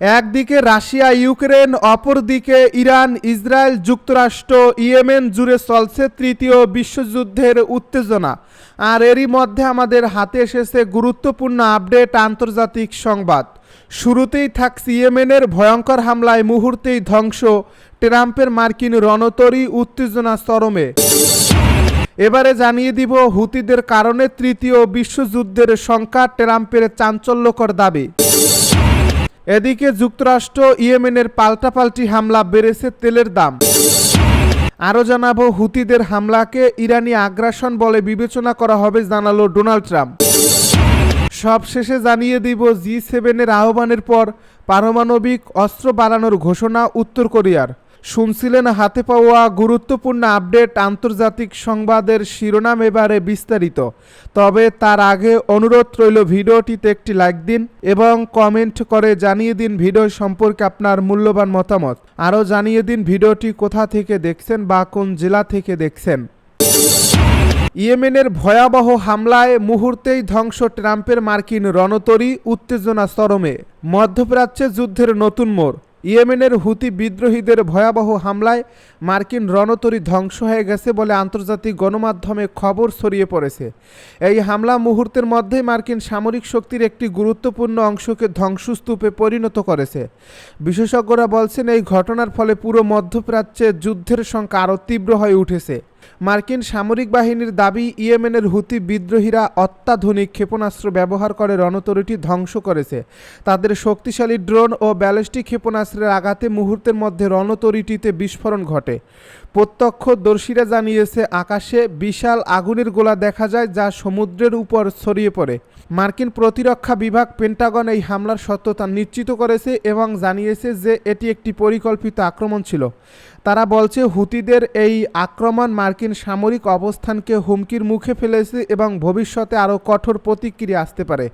একদিকে Russia, Ukraine, অপরদিকে Iran, Israel, যুক্তরাষ্ট্র, ইয়েমেন জুড়ে চলছে তৃতীয় বিশ্বযুদ্ধের উত্তেজনা। আর এরই মধ্যে আমাদের হাতে এসেছে গুরুত্বপূর্ণ আপডেট আন্তর্জাতিক সংবাদ। শুরুতেই থাকছে ইয়েমেনের ভয়ঙ্কর হামলায় মুহূর্তেই ধ্বংস ট্রাম্পের মার্কিন রণতরী উত্তেজনা চরমে। এবারে জানিয়ে দিব হুতিদের কারণে তৃতীয় বিশ্বযুদ্ধের সংখ্যা ট্রাম্পের চাঞ্চল্যকর দাবি। এদিকে যুক্তরাষ্ট্র ইয়েমেনের পাল্টাপাল্টি হামলা বেড়েছে তেলের দাম। আরও জানাব, হুতিদের হামলাকে ইরানি আগ্রাসন বলে বিবেচনা করা হবে, জানালো ডোনাল্ড ট্রাম্প। সবশেষে জানিয়ে দিব, জি সেভেনের আহ্বানের পর পারমাণবিক অস্ত্র বাড়ানোর ঘোষণা উত্তর কোরিয়ার। শুনছিলেন হাতে পাওয়া গুরুত্বপূর্ণ আপডেট আন্তর্জাতিক সংবাদের শিরোনাম এবারে বিস্তারিত। তবে তার আগে অনুরোধ রইল ভিডিওটিতে একটি লাইক দিন এবং কমেন্ট করে জানিয়ে দিন ভিডিও সম্পর্কে আপনার মূল্যবান মতামত। আরও জানিয়ে দিন ভিডিওটি কোথা থেকে দেখছেন বা কোন জেলা থেকে দেখছেন। ইয়েমেনের ভয়াবহ হামলায় মুহূর্তেই ধ্বংস ট্রাম্পের মার্কিন রণতরী উত্তেজনা চরমে। মধ্যপ্রাচ্যে যুদ্ধের নতুন মোড়। ইয়েমেনের হুতি বিদ্রোহীদের ভয়াবহ হামলায় মার্কিন রণতরী ধ্বংস হয়ে গেছে বলে আন্তর্জাতিক গণমাধ্যমে খবর ছড়িয়ে পড়েছে। এই হামলা মুহূর্তের মধ্যেই মার্কিন সামরিক শক্তির একটি গুরুত্বপূর্ণ অংশকে ধ্বংসস্তূপে পরিণত করেছে। বিশেষজ্ঞরা বলছেন, এই ঘটনার ফলে পুরো মধ্যপ্রাচ্যে যুদ্ধের সংখ্যা আরও তীব্র হয়ে উঠেছে। মার্কিন সামরিক বাহিনীর দাবি, ইয়েমেনের হুতি বিদ্রোহীরা অত্যাধুনিক ক্ষেপণাস্ত্র ব্যবহার করে রণতরীটি ধ্বংস করেছে। তাদের শক্তিশালী ড্রোন ও ব্যালিস্টিক ক্ষেপণাস্ত্রের আঘাতে মুহূর্তের মধ্যে রণতরীটিতে বিস্ফোরণ ঘটে। প্রত্যক্ষদর্শীরা জানিয়েছে, আকাশে বিশাল আগুনের গোলা দেখা যায় যা সমুদ্রের উপর ছড়িয়ে পড়ে। মার্কিন প্রতিরক্ষা বিভাগ পেন্টাগন এই হামলার সত্যতা নিশ্চিত করেছে এবং জানিয়েছে যে এটি একটি পরিকল্পিত আক্রমণ ছিল। তারা বলছে, হুতিদের এই আক্রমণ মার্কিন সামরিক অবস্থানকে হুমকির মুখে ফেলেছে এবং ভবিষ্যতে আরও কঠোর প্রতিক্রিয়া আসতে পারে।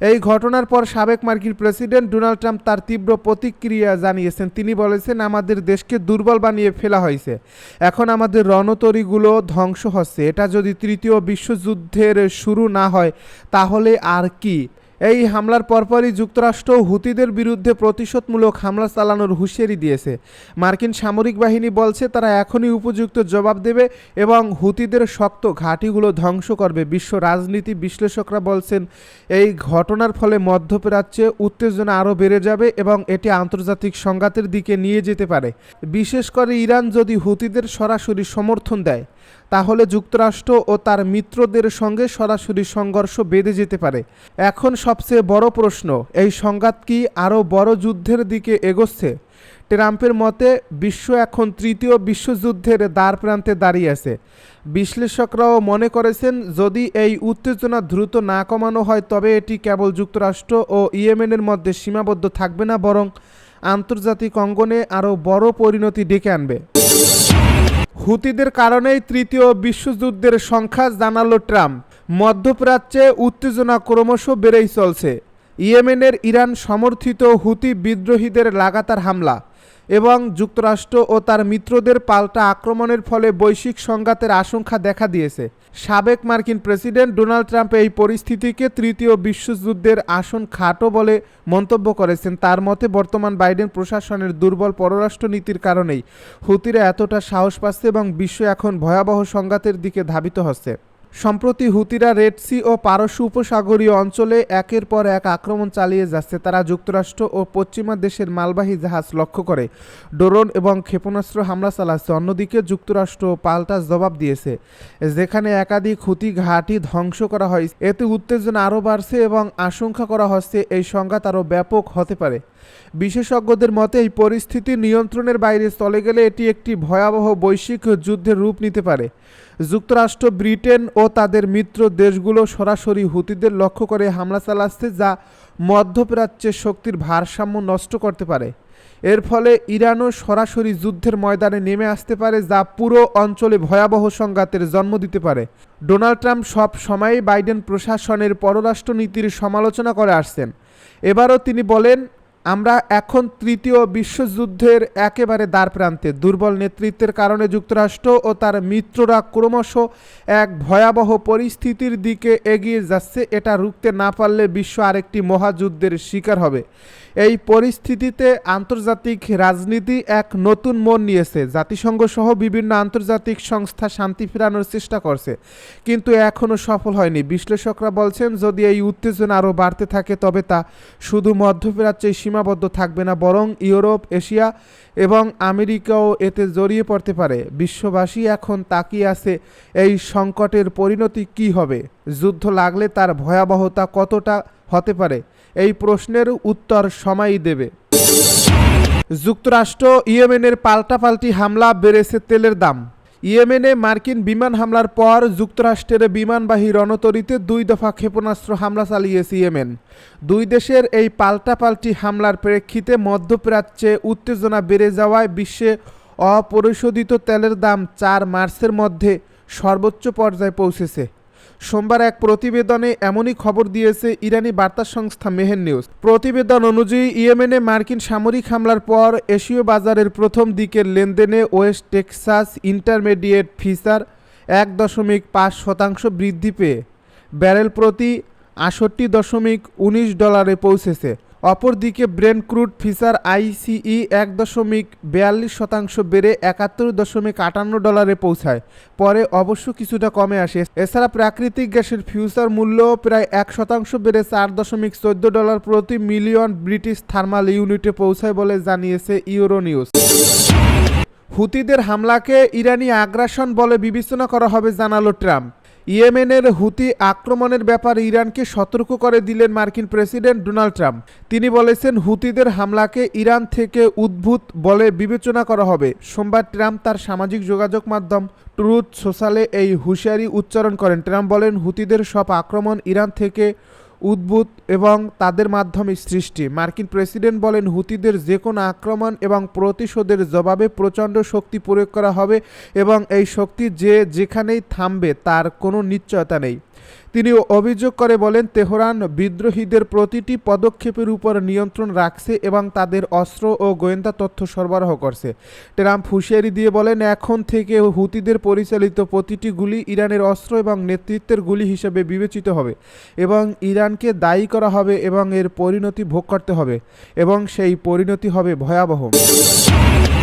এই ঘটনার পর সাবেক মার্কিন প্রেসিডেন্ট ডোনাল্ড ট্রাম্প তার তীব্র প্রতিক্রিয়া জানিয়েছেন। তিনি বলেছেন, আমাদের দেশকে দুর্বল বানিয়ে ফেলা হয়েছে। এখন আমাদের রণতরীগুলো ধ্বংস হচ্ছে। এটা যদি তৃতীয় বিশ্বযুদ্ধের শুরু না হয়, তাহলে আর কি? এই হামলার পরপরই যুক্তরাষ্ট্র হুতিদের বিরুদ্ধে প্রতিশোধমূলক হামলা চালানোর হুঁশিয়ারি দিয়েছে। মার্কিন সামরিক বাহিনী বলছে, তারা এখনই উপযুক্ত জবাব দেবে এবং হুতিদের শক্ত ঘাঁটিগুলো ধ্বংস করবে, বিশ্ব রাজনীতি বিশ্লেষকরা বলছেন। এই ঘটনার ফলে মধ্যপ্রাচ্যে উত্তেজনা আরও বেড়ে যাবে এবং এটি আন্তর্জাতিক সংঘাতের দিকে নিয়ে যেতে পারে। বিশেষ করে ইরান যদি হুতিদের সরাসরি সমর্থন দেয়। তাহলে যুক্তরাষ্ট্র ও তার মিত্রদের সঙ্গে সরাসরি সংঘর্ষ বেঁধে যেতে পারে। এখন সবচেয়ে বড় প্রশ্ন, এই সংঘাত কি আরও বড় যুদ্ধের দিকে এগোচ্ছে? ট্রাম্পের মতে, বিশ্ব এখন তৃতীয় বিশ্বযুদ্ধের দ্বার প্রান্তে দাঁড়িয়ে আছে। বিশ্লেষকরাও মনে করেছেন, যদি এই উত্তেজনা দ্রুত না কমানো হয়, তবে এটি কেবল যুক্তরাষ্ট্র ও ইয়েমেনের মধ্যে সীমাবদ্ধ থাকবে না, বরং আন্তর্জাতিক অঙ্গনে আরও বড় পরিণতি ডেকে আনবে। হুতিদের কারণেই তৃতীয় বিশ্বযুদ্ধের সংখ্যা জানাল ট্রাম্প। মধ্যপ্রাচ্যে উত্তেজনা ক্রমশ বেড়েই চলছে। ইয়েমেনের ইরান সমর্থিত হুতি বিদ্রোহীদের লাগাতার হামলা। এবং যুক্তরাষ্ট্র ও তার মিত্রদের পাল্টা আক্রমণের ফলে বৈশ্বিক সংঘাতের আশঙ্কা দেখা দিয়েছে। সাবেক মার্কিন প্রেসিডেন্ট ডোনাল্ড ট্রাম্প এই পরিস্থিতিকে তৃতীয় বিশ্বযুদ্ধের আসন খাটো বলে মন্তব্য করেছেন। তার মতে, বর্তমান বাইডেন প্রশাসনের দুর্বল পররাষ্ট্র নীতির কারণেই হুতিরা এতটা সাহস পাচ্ছে এবং বিশ্ব এখন ভয়াবহ সংঘাতের দিকে ধাবিত হচ্ছে। সম্প্রতি হুতিরা রেড সি ও পারস্য উপসাগরীয় অঞ্চলে একের পর এক আক্রমণ চালিয়ে যাচ্ছে। তারা যুক্তরাষ্ট্র ও পশ্চিমা দেশের মালবাহী জাহাজ লক্ষ্য করে। ড্রোন এবং ক্ষেপণাস্ত্র হামলা চালাচ্ছে। অন্যদিকে যুক্তরাষ্ট্র পাল্টা জবাব দিয়েছে, যেখানে একাধিক হুতি ঘাঁটি ধ্বংস করা হয়। এতে উত্তেজনা আরও বাড়ছে এবং আশঙ্কা করা হচ্ছে এই সংঘাত আরও ব্যাপক হতে পারে। বিশেষজ্ঞদের মতে, এই পরিস্থিতি নিয়ন্ত্রণের বাইরে চলে গেলে এটি একটি ভয়াবহ বৈশ্বিক যুদ্ধের রূপ নিতে পারে। যুক্তরাষ্ট্র, ব্রিটেন ও তাদের মিত্র দেশগুলো সরাসরি হুতিদের লক্ষ্য করে হামলা চালাচ্ছে, যা মধ্যপ্রাচ্যের শক্তির ভারসাম্য নষ্ট করতে পারে। এর ফলে ইরানও সরাসরি যুদ্ধের ময়দানে নেমে আসতে পারে, যা পুরো অঞ্চলে ভয়াবহ সংঘাতের জন্ম দিতে পারে। ডোনাল্ড ট্রাম্প সব সময়ই বাইডেন প্রশাসনের পররাষ্ট্রনীতির সমালোচনা করে আসছেন। এবারও তিনি বলেন আমরা এখন তৃতীয় বিশ্বযুদ্ধের একেবারে দ্বার প্রান্তে দুর্বল নেতৃত্বের কারণে যুক্তরাষ্ট্র ও তার মিত্ররা ক্রমশ এক ভয়াবহ পরিস্থিতির দিকে এগিয়ে যাচ্ছে। এটা রুখতে না পারলে বিশ্ব আরেকটি মহাযুদ্ধের শিকার হবে। এই পরিস্থিতিতে আন্তর্জাতিক রাজনীতি এক নতুন মন নিয়েছে। জাতিসংঘ সহ বিভিন্ন আন্তর্জাতিক সংস্থা শান্তি ফেরানোর চেষ্টা করছে, কিন্তু এখনও সফল হয়নি। বিশ্লেষকরা বলছেন, যদি এই উত্তেজনা আরও বাড়তে থাকে, তবে তা শুধু মধ্যপ্রাচ্যে সীমাবদ্ধ থাকবে না, বরং ইউরোপ, এশিয়া এবং আমেরিকাও এতে জড়িয়ে পড়তে পারে। বিশ্ববাসী এখন তাকিয়ে আছে এই সংকটের পরিণতি কি হবে? যুদ্ধ লাগলে তার ভয়াবহতা কতটা হতে পারে। এই প্রশ্নের উত্তর সময়ই দেবে। যুক্তরাষ্ট্র ইয়েমেনের পাল্টাপাল্টি হামলা বেড়েছে তেলের দাম। ইয়েমেনে মার্কিন বিমান হামলার পর যুক্তরাষ্ট্রের বিমানবাহী রণতরীতে দুই দফা ক্ষেপণাস্ত্র হামলা চালিয়েছে ইয়েমেন। দুই দেশের এই পাল্টাপাল্টি হামলার প্রেক্ষিতে মধ্যপ্রাচ্যে উত্তেজনা বেড়ে যাওয়ায় বিশ্বে অপরিশোধিত তেলের দাম চার মার্চের মধ্যে সর্বোচ্চ পর্যায়ে পৌঁছেছে। সোমবার এক প্রতিবেদনে এমনই খবর দিয়েছে ইরানি বার্তা সংস্থা মেহের নিউজ। প্রতিবেদন অনুযায়ী, ইয়েমেনে মার্কিন সামরিক হামলার পর এশীয় বাজারের প্রথম দিকের লেনদেনে ওয়েস্ট টেক্সাস ইন্টারমিডিয়েট ফিচার এক দশমিক পাঁচ শতাংশ বৃদ্ধি পেয়ে ব্যারেল প্রতি আষট্টি দশমিক উনিশ ডলারে পৌঁছেছে। অপরদিকে ব্রেন ক্রুড ফিচার আইসিই এক দশমিক বিয়াল্লিশ শতাংশ বেড়ে একাত্তর দশমিক আটান্ন ডলারে পৌঁছায়। পরে অবশ্য কিছুটা কমে আসে। এছাড়া প্রাকৃতিক গ্যাসের ফিউচার মূল্য প্রায় এক শতাংশ বেড়ে চার দশমিক চোদ্দ ডলার প্রতি মিলিয়ন ব্রিটিশ থার্মাল ইউনিটে পৌঁছায় বলে জানিয়েছে ইউরো নিউজ হুতিদের হামলাকে ইরানি আগ্রাসন বলে বিবেচনা করা হবে, জানালো ট্রাম্প। ইয়েমেনের হুতি আক্রমণের ব্যাপারে ইরানকে সতর্ক করে দিলেন মার্কিন প্রেসিডেন্ট ডোনাল্ড ট্রাম্প। তিনি বলেছেন, হুতিদের হামলাকে ইরান থেকে উদ্ভূত বলে বিবেচনা করা হবে। সোমবার ট্রাম্প তার সামাজিক যোগাযোগ মাধ্যম ট্রুথ সোশ্যালে এই হুঁশিয়ারি উচ্চারণ করেন। ট্রাম্প বলেন, হুতিদের সব আক্রমণ ইরান থেকে উদ্ভূত এবং তাদের মাধ্যমে সৃষ্টি। মার্কিন প্রেসিডেন্ট বলেন, হুতিদের যে কোনো আক্রমণ এবং প্রতিশোধের জবাবে প্রচণ্ড শক্তি প্রয়োগ করা হবে এবং এই শক্তি যে যেখানেই থামবে তার কোনো নিশ্চয়তা নেই। তিনি অভিযোগ করে বলেন, তেহরান বিদ্রোহীদের প্রতিটি পদক্ষেপের উপর নিয়ন্ত্রণ রাখছে এবং তাদের অস্ত্র ও গোয়েন্দা তথ্য সরবরাহ করছে। ট্রাম্প হুঁশিয়ারি দিয়ে বলেন, এখন থেকে হুতিদের পরিচালিত প্রতিটি গুলি ইরানের অস্ত্র এবং নেতৃত্বের গুলি হিসেবে বিবেচিত হবে এবং ইরানকে দায়ী করা হবে এবং এর পরিণতি ভোগ করতে হবে এবং সেই পরিণতি হবে ভয়াবহ।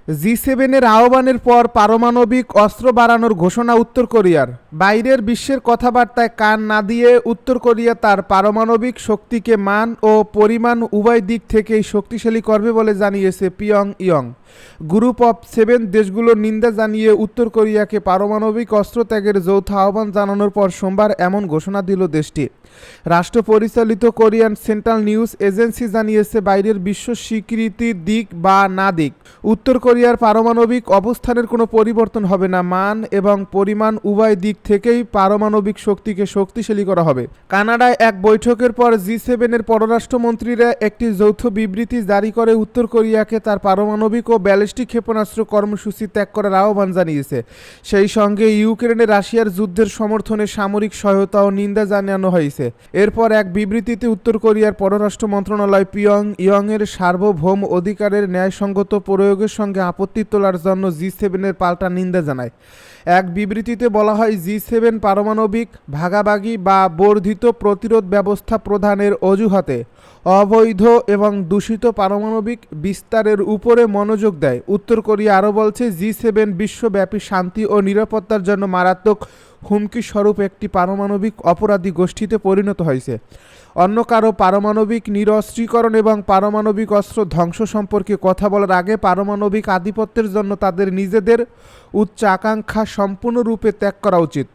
জি সেভেনের আহ্বানের পর পারমাণবিক অস্ত্র বাড়ানোর ঘোষণা উত্তর কোরিয়ার। বাইরের বিশ্বের কথাবার্তায় কান না দিয়ে উত্তর কোরিয়া তার পারমাণবিক শক্তিকে মান ও পরিমাণ উভয় দিক থেকেই শক্তিশালী করবে বলে জানিয়েছে পিয়ং ইয়ং গ্রুপ অফ সেভেন দেশগুলোর নিন্দা জানিয়ে উত্তর কোরিয়াকে পারমাণবিক অস্ত্র ত্যাগের যৌথ আহ্বান জানানোর পর সোমবার এমন ঘোষণা দিল দেশটি। রাষ্ট্র পরিচালিত কোরিয়ান সেন্ট্রাল নিউজ এজেন্সি জানিয়েছে বাইরের বিশ্ব স্বীকৃতির দিক বা না দিক। উত্তর কোরিয়ার পারমাণবিক অবস্থানের কোনো পরিবর্তন হবে না, মান এবং পরিমাণ উভয় দিক থেকেই পারমাণবিক শক্তিকে শক্তিশালী করা হবে। কানাডায় এক বৈঠকের পর জি সেভেনের পররাষ্ট্রমন্ত্রীরা একটি যৌথ বিবৃতি জারি করে উত্তর কোরিয়াকে তার পারমাণবিক ও ব্যালিস্টিক ক্ষেপণাস্ত্র কর্মসূচি ত্যাগ করার আহ্বান জানিয়েছে। সেই সঙ্গে ইউক্রেনে রাশিয়ার যুদ্ধের সমর্থনে সামরিক সহায়তা ও নিন্দা জানানো হয়েছে। এরপর এক বিবৃতিতে উত্তর কোরিয়ার পররাষ্ট্র মন্ত্রণালয় পিয়ং ইয়ংয়ের সার্বভৌম অধিকারের ন্যায়সঙ্গত প্রয়োগের সঙ্গে আপত্তি তোলার জন্য জি সেভেনের পাল্টা নিন্দা জানায়। এক বিবৃতিতে বলা হয়, জি সেভেন পারমাণবিক ভাগাভাগি বা বর্ধিত প্রতিরোধ ব্যবস্থা প্রদানের অজুহাতে অবৈধ এবং দূষিত পারমাণবিক বিস্তারের উপরে মনোযোগ দেয়। উত্তর কোরিয়া আরও বলছে, জি সেভেন বিশ্বব্যাপী শান্তি ও নিরাপত্তার জন্য মারাত্মক হুমকি স্বরূপ একটি পারমাণবিক অপরাধী গোষ্ঠীতে পরিণত হয়েছে। অন্য কারও পারমাণবিক নিরস্ত্রীকরণ এবং পারমাণবিক অস্ত্র ধ্বংস সম্পর্কে কথা বলার আগে পারমাণবিক আধিপত্যের জন্য তাদের নিজেদের উচ্চ আকাঙ্ক্ষা সম্পূর্ণরূপে ত্যাগ করা উচিত।